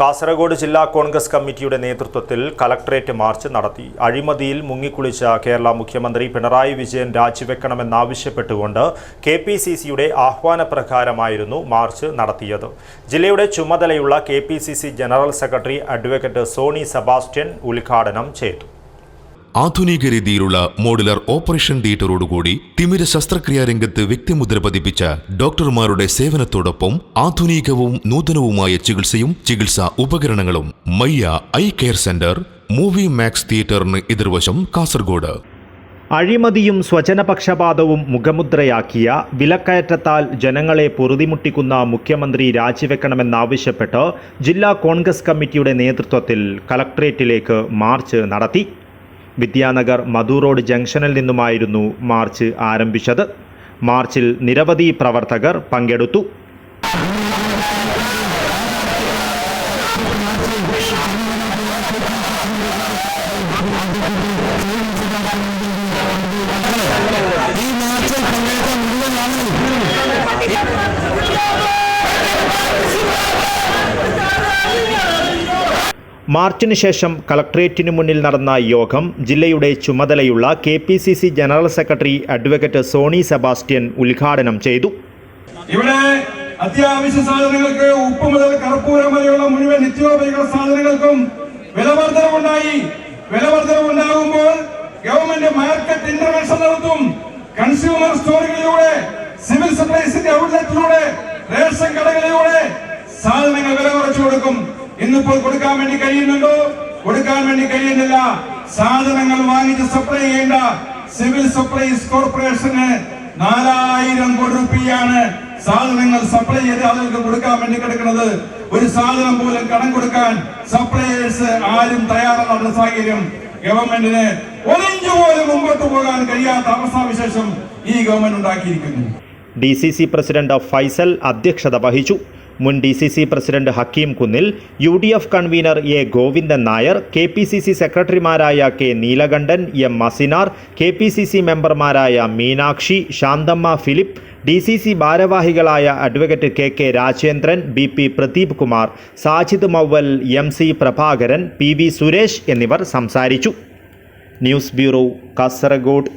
കാസർഗോഡ് ജില്ലാ കോൺഗ്രസ് കമ്മിറ്റിയുടെ നേതൃത്വത്തിൽ കലക്ട്രേറ്റ് മാർച്ച് നടത്തി. അഴിമതിയിൽ മുങ്ങിക്കുളിച്ച കേരള മുഖ്യമന്ത്രി പിണറായി വിജയൻ രാജിവെക്കണമെന്നാവശ്യപ്പെട്ടുകൊണ്ട് കെ പി സി സിയുടെ ആഹ്വാനപ്രകാരമായിരുന്നു മാർച്ച് നടത്തിയത്. ജില്ലയുടെ ചുമതലയുള്ള K general secretary advocate Sony Sebastian ഉദ്ഘാടനം ചെയ്തു. ആധുനിക രീതിയിലുള്ള മോഡുലർ ഓപ്പറേഷൻ തിയേറ്ററോടുകൂടി തിമിര ശസ്ത്രക്രിയാ രംഗത്ത് വ്യക്തിമുദ്ര പതിപ്പിച്ച ഡോക്ടർമാരുടെ സേവനത്തോടൊപ്പം ആധുനികവും നൂതനവുമായ ചികിത്സയും ചികിത്സാ ഉപകരണങ്ങളും Mayya eye care centre movie max തിയേറ്ററിന് എതിർവശം കാസർഗോഡ്. അഴിമതിയും സ്വജനപക്ഷപാതവും മുഖമുദ്രയാക്കിയ വിലക്കയറ്റത്താൽ ജനങ്ങളെ പൊറുതിമുട്ടിക്കുന്ന മുഖ്യമന്ത്രി രാജിവെക്കണമെന്നാവശ്യപ്പെട്ട് ജില്ലാ കോൺഗ്രസ് കമ്മിറ്റിയുടെ നേതൃത്വത്തിൽ കലക്ട്രേറ്റിലേക്ക് മാർച്ച് നടത്തി. വിദ്യാനഗർ മധു റോഡ് ജംഗ്ഷനിൽ നിന്നുമായിരുന്നു മാർച്ച് ആരംഭിച്ചത്. മാർച്ചിൽ നിരവധി പ്രവർത്തകർ പങ്കെടുത്തു. മാർച്ചിന് ശേഷം കളക്ട്രേറ്റിനു മുന്നിൽ നടന്ന യോഗം ജില്ലയുടെ ചുമതലയുള്ള K P C C general secretary advocate Sony Sebastian ഉദ്ഘാടനം ചെയ്തു. ഇവിടെ അത്യാവശ്യ സാധനങ്ങൾക്ക് ഉപ്പ് മുതൽ കർപ്പൂരം വരെയുള്ള മുഴുവൻ നിത്യോപയോഗ സാധനങ്ങൾക്കും വിലവർദ്ധനവുണ്ടായി. വിലവർദ്ധനവുണ്ടാകുമ്പോൾ ഗവൺമെന്റ് മാർക്കറ്റ് ഇന്റർവെൻഷൻ നടത്തും. കൺസ്യൂമർ സ്റ്റോറുകളിലൂടെ സിവിൽ സപ്ലൈസിന്റെ ഔട്ട്ലെറ്റിലൂടെ റേഷൻ കടകളിലൂടെ സാധനങ്ങൾ വില കുറച്ചു കൊടുക്കും. ഇന്നിപ്പോൾ കൊടുക്കാൻ വേണ്ടി കഴിയുന്നുണ്ടോ? കൊടുക്കാൻ വേണ്ടി കഴിയുന്നില്ല. സാധനങ്ങൾ വാങ്ങിച്ച് സപ്ലൈ ചെയ്യേണ്ട സിവിൽ സപ്ലൈസ് കോർപ്പറേഷന് നാലായിരം കോടി റുപ്യാണ് സാധനങ്ങൾ സപ്ലൈ ചെയ്ത് ആളുകൾക്ക് കൊടുക്കാൻ വേണ്ടി കിടക്കുന്നത്. ഒരു സാധനം പോലും കടം കൊടുക്കാൻ സപ്ലൈയേഴ്സ് ആരും തയ്യാറല്ലാത്ത സാഹചര്യം ഗവൺമെന്റിന് ഒളിഞ്ഞു പോലും മുമ്പോട്ട് പോകാൻ കഴിയാത്ത അവസ്ഥാവിശേഷം ഈ government ഉണ്ടാക്കിയിരിക്കുന്നു. D C C president Faisal അധ്യക്ഷത വഹിച്ചു. മുൻ D C C president Hakeem Kunnil U D F convener A Govindan Nair K P C C സെക്രട്ടറിമാരായ K Neelakandan M Masinar K P C C മെമ്പർമാരായ Meenakshi Shanthamma Philip D C C ഭാരവാഹികളായ advocate K K Rajendran B P Pradeep Kumar Sajid Mauval M C Prabhakaran P V Suresh എന്നിവർ സംസാരിച്ചു. News bureau Kasaragod.